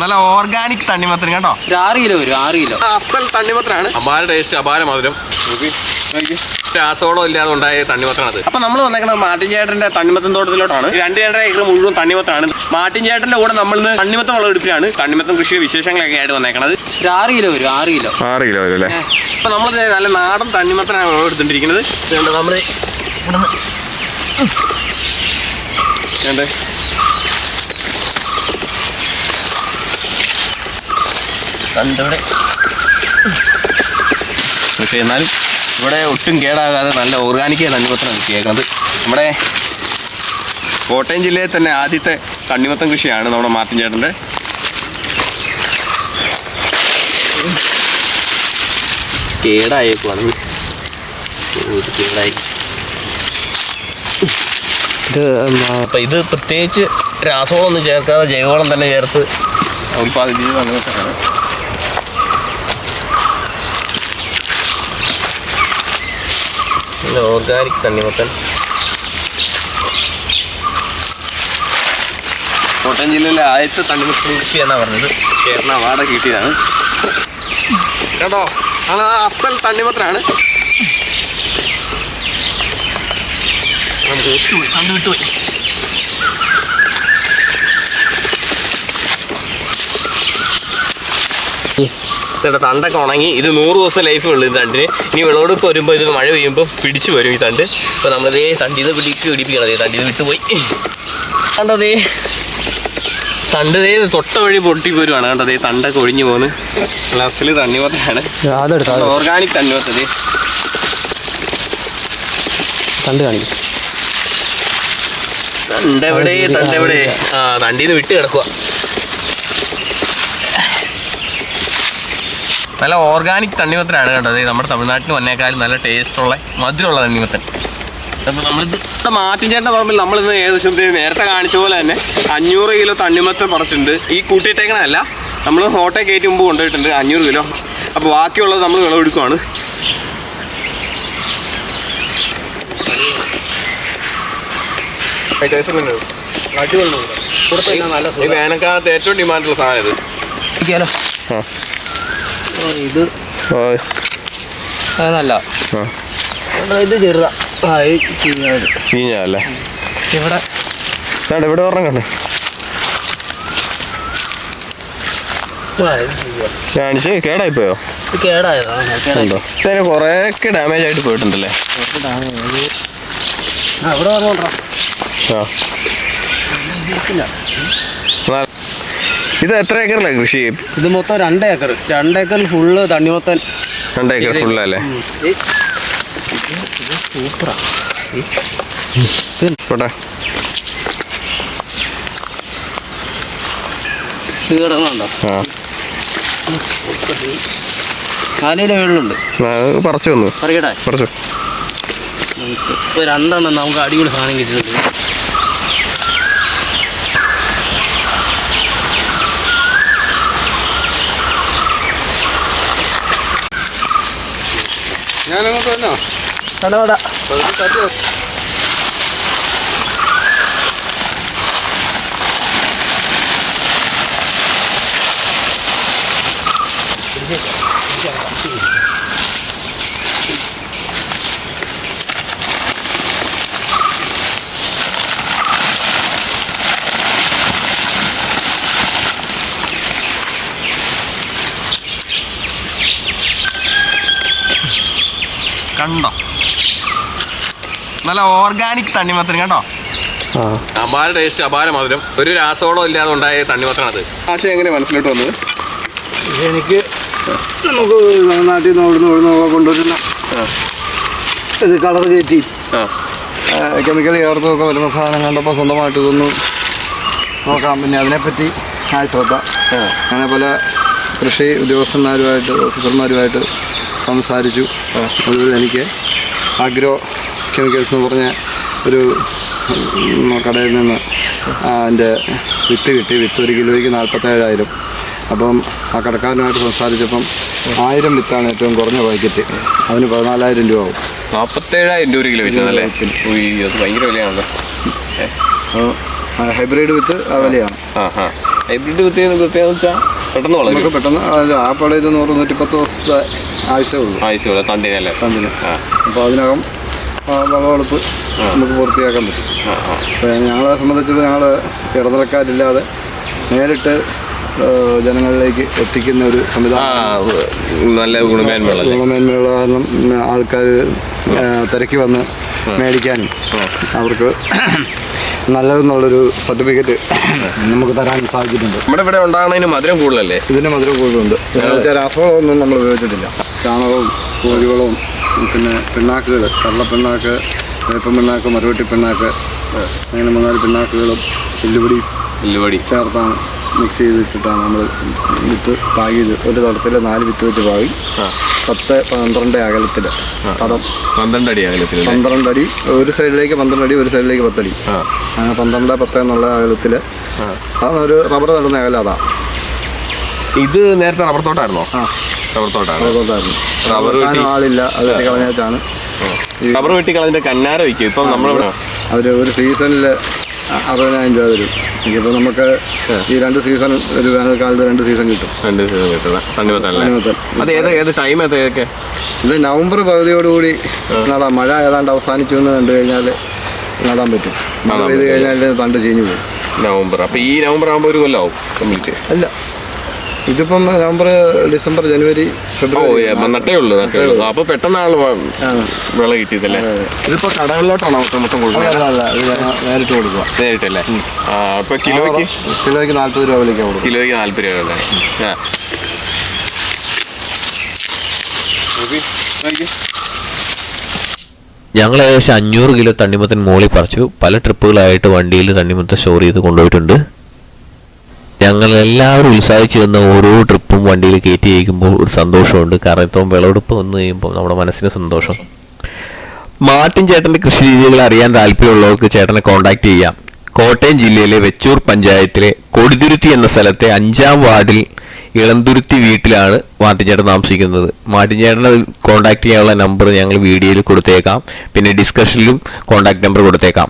നല്ല ഓർഗാനിക് തണ്ണിമത്തൻ കേട്ടോ. ഒരു ആറ് കിലോ വരും ആറ് കിലോ. അസൽ തണ്ണിമത്തനാണ്. അപാര ടേസ്റ്റ് അപാര മധുരം. രാസവളം ഇല്ലാതെ ഉണ്ടായ തണ്ണിമത്തനാണ് അപ്പൊ നമ്മൾ വന്നേക്കുന്നത് മാട്ടിൻ ചേട്ടന്റെ തണ്ണിമത്തൻ തോട്ടത്തിലോട്ടാണ്. രണ്ട് രണ്ടര ഏക്കർ മുഴുവൻ തണ്ണിമത്തനാണ്. മാട്ടിൻ ചേട്ടന്റെ കൂടെ നമ്മൾ ഇന്ന് തണ്ണിമത്തം വിളവെടുപ്പിലാണ് തണ്ണിമത്തം കൃഷിയുടെ വിശേഷങ്ങളൊക്കെ ആയിട്ട് വന്നേക്കണത്. ഒരു ആറ് കിലോ വരും ആറ് കിലോ. ആറ് കിലോ വരും അല്ലേ? അപ്പൊ നമ്മൾ നല്ല നാടൻ തണ്ണിമത്തനാണ് വിളവെടുത്തിട്ടിരിക്കുന്നത് ഇവിടുന്ന് കണ്ടിവിടെ. പക്ഷേ എന്നാലും ഇവിടെ ഒട്ടും കേടാകാതെ നല്ല ഓർഗാനിക് തണ്ണിമത്തനാണ് കൃഷിയേക്കുന്നത് നമ്മുടെ കോട്ടയം ജില്ലയിൽ തന്നെ ആദ്യത്തെ കണ്ണിമത്തം കൃഷിയാണ് നമ്മുടെ മാർട്ടിൻ ചേട്ടന്റെ. കേടായേക്കുവാണ്. ഇത് അപ്പം ഇത് പ്രത്യേകിച്ച് രാസവളമൊന്നും ചേർക്കാതെ ജൈവവളം തന്നെ ചേർത്ത് ഉൽപ്പാദിപ്പിച്ച് തണ്ണിമത്തനാണ്. നല്ല ഓർഗാനിക് തണ്ണിമത്തൻ കോട്ടയം ജില്ലയിലെ ആദ്യത്തെ തണ്ണിമത്തൻ കൃഷി എന്നാണ് പറഞ്ഞത്. കേരള വാട കിട്ടിയതാണ്. കേട്ടോ അത് അസൽ തണ്ണിമത്തനാണ് നമുക്ക് വിട്ടുപോയി ഇതിന്റെ തണ്ടൊക്കെ ഉണങ്ങി. ഇത് നൂറ് ദിവസം ലൈഫ് ഉള്ളു ഈ തണ്ടിന്. ഇനി വിളവെടുപ്പ് വരുമ്പോൾ ഇത് മഴ പെയ്യുമ്പോൾ പിടിച്ചു വരും ഈ തണ്ട്. അപ്പോൾ നമ്മളിതേ തണ്ടി ഇത് പിടിക്ക് പിടിപ്പിക്കണം ദേ തണ്ടി ഇത് വിട്ടുപോയി കണ്ടതേ? തണ്ടതേ തൊട്ട വഴി പൊട്ടി പോരുവാണ്. കണ്ടതേ തണ്ടൊക്കെ ഒഴിഞ്ഞു പോകുന്നു ഗ്ലാസ്സിൽ തണ്ണിമത്തനാണ് ഓർഗാനിക് തണ്ണിമത്തത് തണ്ട് കാണിക്കും. തണ്ടെവിടെ? തണ്ടെവിടെ? ആ തണ്ടീന്ന് വിട്ട് കിടക്കുക നല്ല ഓർഗാനിക് തണ്ണിമത്തനാണ് കേട്ടത് നമ്മുടെ തമിഴ്നാട്ടിൽ വന്നേക്കാളും നല്ല ടേസ്റ്റുള്ള മധുരമുള്ള തണ്ണിമത്തൻ. അപ്പോൾ മാറ്റി ചേട്ടൻ പറമ്പിൽ നമ്മളിന്ന് ഏകദേശം നേരത്തെ കാണിച്ച പോലെ തന്നെ അഞ്ഞൂറ് കിലോ തണ്ണിമത്തൻ പറിച്ചിട്ടുണ്ട്. ഈ കൂട്ടിയിട്ടേക്കണല്ല നമ്മൾ ഹോട്ടൽ കയറ്റി മുമ്പ് കൊണ്ടുപോയിട്ടുണ്ട് അഞ്ഞൂറ് കിലോ. അപ്പോൾ ബാക്കിയുള്ളത് നമ്മൾ വിളവെടുക്കുവാണ്. ഈ വേനൽക്കാലത്ത് ഏറ്റവും ഡിമാൻഡുള്ള സാധനം ഇത്. ഇത്. നല്ല. ഇത് ചെറുതാ. ചെറുതാ. ചീഞ്ഞല്ലേ ഇവിടെ. ഇവിടെ ഒരെണ്ണം കണ്ടേ. കാണിച്ച് കേടായതാ. കേടായി. ഉണ്ടോ? ഇതിന് കുറേയൊക്കെ ഡാമേജ് ആയിട്ട് പോയിട്ടുണ്ടല്ലേ? ആ ഇവിടെ വന്നോണ്ടാ ആ നാ- ഇത് എത്ര ഏക്കറിലെ കൃഷി? ഇത് മൊത്തം രണ്ട് ഏക്കർ. രണ്ട് ഏക്കറിൽ ഫുള്ള് തണ്ണിമത്തൻ. രണ്ട് ഏക്കർ ഫുള്ളല്ലേ? സൂപ്പറാ. പറച്ചു ഇത് കിടന്നുണ്ടോ നാലിലെ വെള്ളമുണ്ട് പറിച്ചു പറിച്ചു. രണ്ടെണ്ണം നമുക്ക് അടിപൊളി സാധനം കിട്ടിയിട്ടുണ്ട്. ഞാനങ്ങോട്ട് വന്നോ? കടവട കണ്ടോ? നല്ല ഓർഗാനിക് തണ്ണിമത്തൻ കണ്ടോ? അപാര ടേസ്റ്റ് അപാര മധുരം. ഒരു രാസവളം ഇല്ലാതെ ഉണ്ടായ തണ്ണിമത്തനാണ് ആശയം എങ്ങനെ മനസ്സിലോട്ട് വന്നത്? എനിക്ക് നമുക്ക് നാട്ടിൽ നിന്ന് അവിടുന്ന് ഇവിടുന്ന് കൊണ്ടുവരുന്ന ഇത് കളർ കയറ്റി. കെമിക്കൽ ചേർത്തൊക്കെ വരുന്ന സാധനം കണ്ടപ്പോൾ സ്വന്തമായിട്ട് ഇതൊന്നും നോക്കാം. പിന്നെ അതിനെപ്പറ്റി ആ ശ്രദ്ധ അങ്ങനെ പല കൃഷി ഉദ്യോഗസ്ഥന്മാരുമായിട്ട് ഓഫീസർമാരുമായിട്ട് സംസാരിച്ചു. അത് എനിക്ക് ആഗ്രോ കെമിക്കൽസ് എന്ന് പറഞ്ഞ ഒരു കടയിൽ നിന്ന് അതിന്റെ വിത്ത് കിട്ടി. വിത്ത് ഒരു കിലോയ്ക്ക് നാൽപ്പത്തേഴായിരം അപ്പം ആ കടക്കാരനുമായിട്ട് സംസാരിച്ചപ്പം ആയിരം വിത്താണ് ഏറ്റവും കുറഞ്ഞ പാക്കറ്റ് അതിന് പതിനാലായിരം രൂപ ആവും. നാൽപ്പത്തേഴായിരം രൂപ ഒരു കിലോ അത് ഭയങ്കര വിലയാണല്ലോ. ഹൈബ്രിഡ് വിത്ത് ആ വിലയാണ്. ആ ഹൈബ്രിഡ് വിത്ത് കുത്തിയെന്ന് വെച്ചാൽ പെട്ടെന്ന് നമുക്ക് വളരും പെട്ടെന്ന് അത് ആ പടയിൽ നൂറ് നൂറ്റിപ്പത്ത് ദിവസത്തെ ആവശ്യമുള്ളൂ ആവശ്യമില്ല തണ്ടിനല്ലേ? കണ്ടിന് ആ. അപ്പോൾ അതിനകം വിളവെടുപ്പ് നമുക്ക് പൂർത്തിയാക്കാൻ പറ്റും. അപ്പോൾ ഞങ്ങളെ സംബന്ധിച്ചിട്ട് ഞങ്ങൾ ഇടനിലക്കാരില്ലാതെ നേരിട്ട് ജനങ്ങളിലേക്ക് എത്തിക്കുന്ന ഒരു സംവിധാനം. നല്ല ഗുണമേന്മയുള്ള ഗുണമേന്മയുള്ള കാരണം ആൾക്കാർ തിരക്കി വന്ന് മേടിക്കാനും അവർക്ക് നല്ലതെന്നുള്ളൊരു സർട്ടിഫിക്കറ്റ് നമുക്ക് തരാൻ സാധിച്ചിട്ടുണ്ട്. നമ്മുടെ ഇവിടെ ഉണ്ടാകുന്നതിന് മധുരം കൂടുതലല്ലേ? ഇതിന് മധുരം കൂടുതലുണ്ട്. രാസവളമൊന്നും നമ്മൾ ഉപയോഗിച്ചിട്ടില്ല. ചാണകവും കോഴിവളവും പിന്നെ പിണ്ണാക്കുകൾ കള്ളപ്പിണ്ണാക്ക് വേപ്പം പിണ്ണാക്ക് മറുവെട്ടി പിണ്ണാക്ക് അങ്ങനെ മൂന്നാൽ പിണ്ണാക്കുകളും എല്ലുപൊടി എല്ലുപടി. ചേർത്താണ്. മിക്സ് ചെയ്തിട്ടിട്ടാണ് നമ്മൾ വിത്ത് പാകി ഒരു തടത്തിൽ നാല് വിത്ത് വെച്ച് പാകി. പത്ത് പന്ത്രണ്ട് അകലത്തിൽ തടം പന്ത്രണ്ട് അടി അകലത്തിൽ പന്ത്രണ്ട് അടി. ഒരു സൈഡിലേക്ക് പന്ത്രണ്ട് അടി ഒരു സൈഡിലേക്ക് പത്തടി അങ്ങനെ പന്ത്രണ്ട് പത്ത് എന്നുള്ള അകലത്തിൽ. അതാണ് ഒരു റബ്ബർ നടുന്ന അകലം അതാ. ഇത് നേരത്തെ റബ്ബർ തോട്ടായിരുന്നോ? റബ്ബർ തോട്ടാണ്. റബ്ബർ ആളില്ല. അത് കളഞ്ഞാണ് റബ്ബർ വെട്ടി കളഞ്ഞിട്ട് കന്നാര വയ്ക്കും ഇപ്പം നമ്മളിവിടെ അവർ ഒരു സീസണിൽ അറുപതിനായിരം രൂപ തരും ഇനിയിപ്പോൾ നമുക്ക് ഈ രണ്ട് സീസൺ ഒരു വേനൽക്കാലത്ത് രണ്ട് സീസൺ കിട്ടും. രണ്ട് സീസൺ കിട്ടുന്ന തണ്ണിമത്തൻ. അത് ഏത് ഏത് ടൈം ഏത് ഏതൊക്കെ? ഇത് നവംബർ പകുതിയോടുകൂടി നടാം. മഴ ഏതാണ്ട് അവസാനിച്ചു എന്ന് കണ്ടു കഴിഞ്ഞാൽ നടാൻ പറ്റും. മഴ പെയ്ത് കഴിഞ്ഞാൽ തണ്ട് ചീഞ്ഞു പോകും. നവംബർ. അപ്പോൾ ഈ നവംബർ ആകുമ്പോൾ ഒരു കൊല്ലമാവും കംപ്ലീറ്റ് അല്ല. ഇതിപ്പം നവംബർ ഡിസംബർ ജനുവരി ഫെബ്രുവരി. നട്ടേ ഉള്ളൂ നട്ടേ ഉള്ളൂ. അപ്പോൾ പെട്ടെന്നാണ്. വിള കിട്ടിയതല്ലേ? ഇതിപ്പോ കടകളിലോട്ടാണോ മൊത്തം നേരിട്ട് കൊടുക്കുക. നേരിട്ടല്ലേ? അപ്പൊ കിലോയ്ക്ക്? കിലോയ്ക്ക് നാല്പത് രൂപ വിലയ്ക്ക് കൊടുക്കും കിലോയ്ക്ക് നാല്പത് രൂപ അല്ലേ ഞങ്ങൾ ഏകദേശം അഞ്ഞൂറ് കിലോ തണ്ണിമത്തൻ മോളി പറിച്ചു. പല ട്രിപ്പുകളായിട്ട് വണ്ടിയിൽ തണ്ണിമത്തൻ സ്റ്റോർ ചെയ്ത് കൊണ്ടുപോയിട്ടുണ്ട്. ഞങ്ങൾ എല്ലാവരും ഉത്സാഹിച്ചു വന്ന ഓരോ ട്രിപ്പും വണ്ടിയിൽ കയറ്റി അയക്കുമ്പോൾ ഒരു സന്തോഷമുണ്ട്. കാരണം ഇപ്പം വിളവെടുപ്പ് വന്നു കഴിയുമ്പോൾ നമ്മുടെ മനസ്സിന് സന്തോഷം. മാട്ടിൻ ചേട്ടന്റെ കൃഷി രീതികൾ അറിയാൻ താല്പര്യമുള്ളവർക്ക് ചേട്ടനെ കോൺടാക്ട് ചെയ്യാം. കോട്ടയം ജില്ലയിലെ വെച്ചൂർ പഞ്ചായത്തിലെ കൊടിതുരുത്തി എന്ന സ്ഥലത്തെ അഞ്ചാം വാർഡിൽ ഇളന്തുരുത്തി വീട്ടിലാണ് മാട്ടിൻചേട്ടൻ താമസിക്കുന്നത്. മാട്ടിൻചേട്ടനെ കോൺടാക്ട് ചെയ്യാനുള്ള നമ്പർ ഞങ്ങൾ വീഡിയോയിൽ കൊടുത്തേക്കാം. പിന്നെ ഡിസ്കഷനിലും കോൺടാക്ട് നമ്പർ കൊടുത്തേക്കാം.